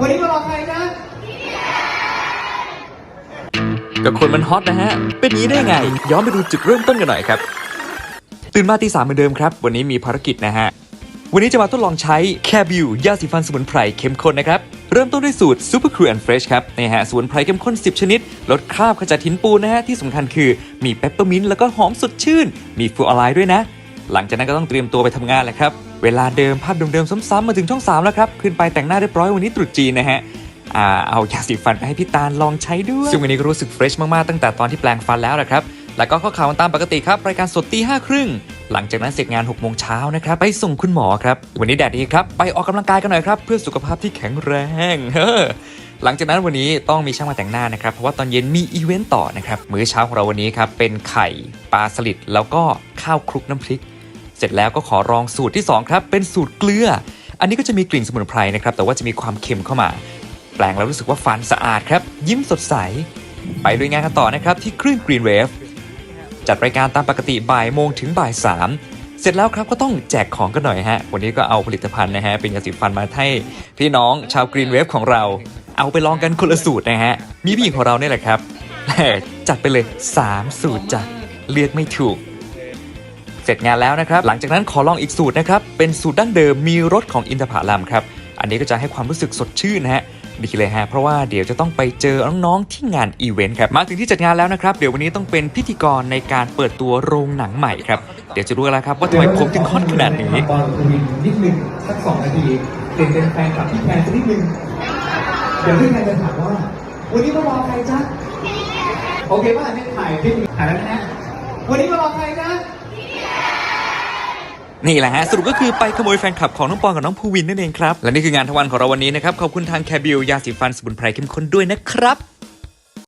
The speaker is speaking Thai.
วันนี้มารอใครนะก็คนมันฮอตนะฮะ เป็นอย่างนี้ได้ไง ย้อนไปดูจุดเริ่มต้นกันหน่อยครับ ตื่นมาตีสามเหมือนเดิมครับ วันนี้มีภารกิจนะฮะ วันนี้จะมาทดลองใช้แคบิวยาสีฟันสมุนไพรเข้มข้นนะครับ เริ่มต้นด้วยสูตร Super Cool and Fresh ครับนี่ฮะสมุนไพรเข้มข้น 10 ชนิด ลดคราบขจัดหินปูนนะฮะ ที่สำคัญคือมีเปปเปอร์มินต์แล้วก็หอมสดชื่น มีฟลูออไรด์ด้วยนะ หลังจากนั้นก็ต้องเตรียมตัวไปทำงานแหละครับ เวลาเดิมภาพเดิมๆซ้ำๆมาถึงช่อง 3 แล้วครับ ขึ้นไปแต่งหน้าเรียบร้อยวันนี้ตรุษจีนนะฮะเอายาสีฟันไปให้พี่ตาลลองใช้ด้วย ซึ่งวันนี้ก็รู้สึกเฟรชมากๆ ตั้งแต่ตอนที่แปลงฟันแล้วนะครับ แล้วก็ข้าข่าวกันตามปกติครับ รายการสดตีห้าครึ่ง หลังจากนั้นเสร็จงาน6กโมงเช้านะครับ ไปส่งคุณหมอครับ วันนี้แดดดีครับ ไปออกกำลังกายกันหน่อยครับ เพื่อสุขภาพที่แข็งแรงหลังจากนั้นวันนี้ต้องมีช่างมาแต่งหน้านะครับ เพราะว่าตอนเย็นมีอีเวนต์ต่อนะครับ มื้อเช้าของเราวันนี้ครับเป็นไข่ปลาสลิดแล้วก็ข้าวคลุกน้ำพริก เสร็จแล้วก็ขอลองสูตรที่ 2 ครับ เป็นสูตรเกลือ อันนี้ก็จะมีกลิ่นสมุนไพรนะครับ แต่ว่าจะมีความเค็มเข้ามา แปลงแล้วรู้สึกว่าฟันสะอาดครับ ยิ้มสดใส ไปลุยงานกันต่อนะครับ ที่คลื่น Green Wave จัดรายการตามปกติบ่ายโมงถึงบ่ายสามเสร็จแล้วครับก็ต้องแจกของกันหน่อยฮะ วันนี้ก็เอาผลิตภัณฑ์นะฮะเป็นยาสีฟันมาให้พี่น้องชาว Green Wave ของเรา เอาไปลองกันคนละสูตรนะฮะ มีพี่หญิงของเราเนี่ยแหละครับ จัดไปเลย 3 สูตรจ้ะเลือกไม่ถูก เสร็จงานแล้วนะครับ หลังจากนั้นขอลองอีกสูตรนะครับ เป็นสูตรดั้งเดิมมีรสของอินทผลัมครับ อันนี้ก็จะให้ความรู้สึกสดชื่นนะฮะดีเลยฮะเพราะว่าเดี๋ยวจะต้องไปเจอน้องๆที่งานอีเวนต์ครับมาถึงที่จัดงานแล้วนะครับ เดี๋ยววันนี้ต้องเป็นพิธีกรในการเปิดตัวโรงหนังใหม่ครับ เดี๋ยวจะรู้แล้วครับว่าทำไมผมถึงฮอตขนาดนี้บอลทวินนิดนึงสักสองนาทีเปลี่ยนเป็นแฟนคลับพี่แพนสักนิดนึงเดี๋ยวพี่แพนจะถามว่า วันนี้มารอใครจ๊ะโอเคป่ะเนี่ยถ่ายคลิปถ่ายแล้วนะฮะวันนี้มารอใครจ๊ะ นี่แหละฮะสรุปก็คือไปขโมยแฟนคลับของน้องปอนกับน้องภูวินนั่นเองครับ และนี่คืองานทวันของเราวันนี้นะครับ ขอบคุณทางแคบิลยาสีฟันสมุนไพรเข้มข้นด้วยนะครับ